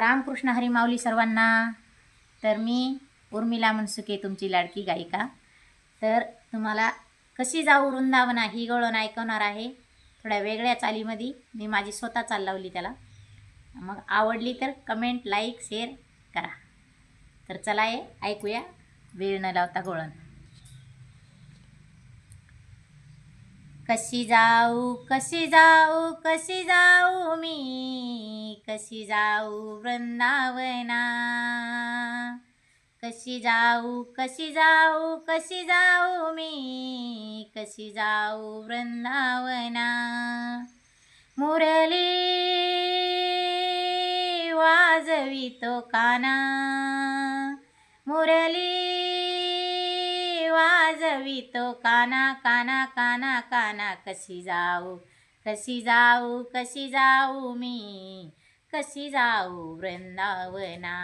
रामकृष्ण हरिमाऊली सर्वांना. तर मी उर्मिला मनसुके तुमची लाडकी गायिका. तर तुम्हाला कशी जाऊ वृंदावना ही गळण ऐकवणार आहे? थोड्या वेगळ्या चालीमध्ये मी माझी स्वतः चाल लावली त्याला. मग आवडली तर कमेंट लाईक शेअर करा. तर चला ये ऐकूया. वेळ न लावता गोळण. कशी जाऊ कशी जाऊ कशी जाऊ मी? कशी जाऊ वृंदावना? कशी जाऊ कशी जाऊ कशी जाऊ मी? कशी जाऊ वृंदावना? मुरली वाजवितो काना. मुरली वाजवितो काना काना काना काना कशी जाऊ कशी जाऊ कशी जाऊ मी कशी जाऊ वृंदावना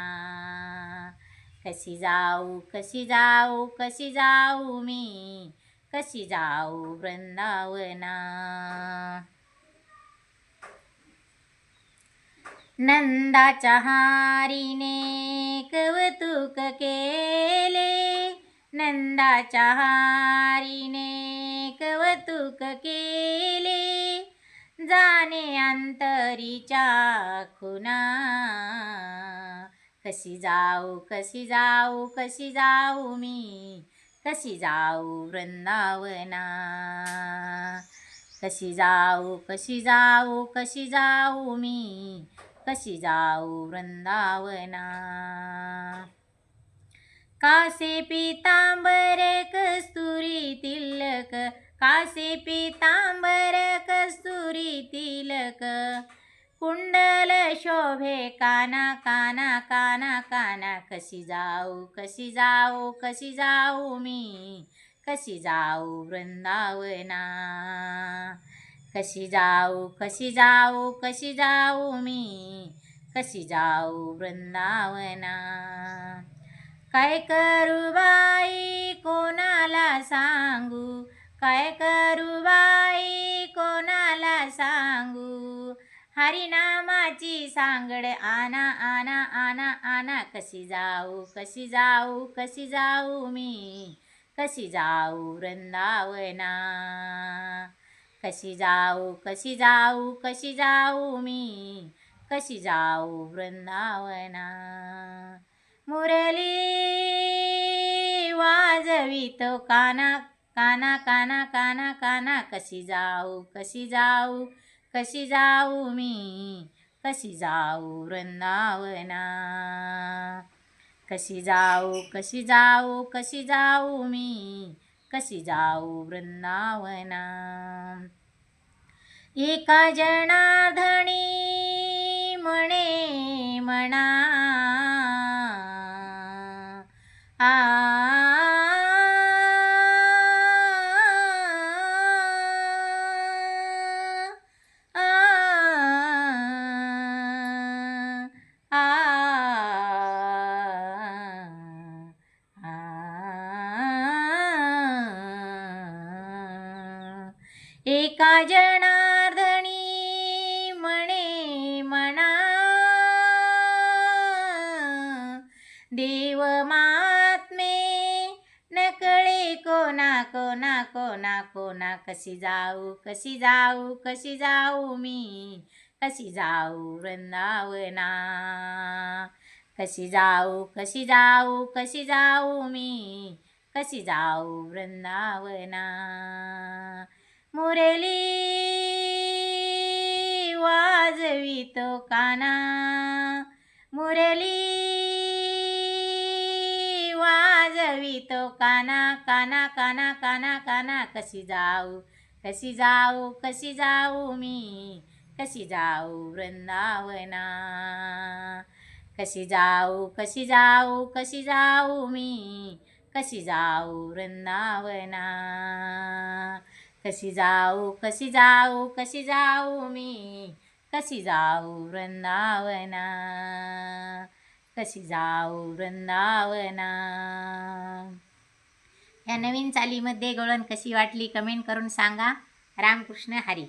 कशी जाऊ कशी जाऊ कशी जाऊ मी कशी जाऊ वृंदावना नंदाच्या हारीने कौतुक केले नंदाच्या हारीने कवतुक केले. जाणे अंतरीच्या खुना कशी जाऊ कशी जाऊ कशी जाऊ मी? कशी जाऊ वृंदावना? कशी जाऊ कशी जाऊ कशी जाऊ मी? कशी जाऊ वृंदावना? कासे पितांबर कस्तुरी तिलक कासे पितांबर कस्तुरी तिलक. कुंडल शोभे काना काना काना काना कशी जाऊ कशी जाऊ कशी जाऊ मी कशी जाऊ वृंदावना. कशी जाऊ कशी जाऊ कशी जाऊ मी कशी जाऊ वृंदावना. काय करू बाई कोणाला सांगू? काय करू बाई कोणाला सांगू? हरिनामाची सांगड आना आना आना आना कशी जाऊ कशी जाऊ कशी जाऊ मी? कशी जाऊ वृंदावना? कशी जाऊ कशी जाऊ कशी जाऊ मी? कशी जाऊ वृंदावना? वाजवितो काना काना काना काना काना कशी जाऊ कशी जाऊ कशी जाऊ मी कशी जाऊ वृंदावना कशी जाऊ कशी जाऊ कशी जाऊ मी कशी जाऊ वृंदावना. एका जनार्धणी म्हणे म्हणा एका जनार्दनी म्हणे म्हणा देव महात्मे नकळे कोणा कोणा कोणा कोणा कशी जाऊ कशी जाऊ कशी जाऊ मी कशी जाऊ वृंदावना कशी जाऊ कशी जाऊ कशी जाऊ मी कशी जाऊ वृंदावना. मुरली वाजवितो काना. मुरली वाजवितो काना. काना काना काना काना. कशी जाऊ कशी जाऊ कशी जाऊ मी? कशी जाऊ वृंदावना? कशी जाऊ कशी जाऊ कशी जाऊ मी? कशी जाऊ वृंदावना? कशी जाऊ कशी जाऊ कशी जाऊ मी? कशी जाऊ वृंदावना? कशी जाऊ वृंदावना? या नवीन चालीमध्ये गवळण कशी वाटली? कमेंट करून सांगा. रामकृष्ण हरी.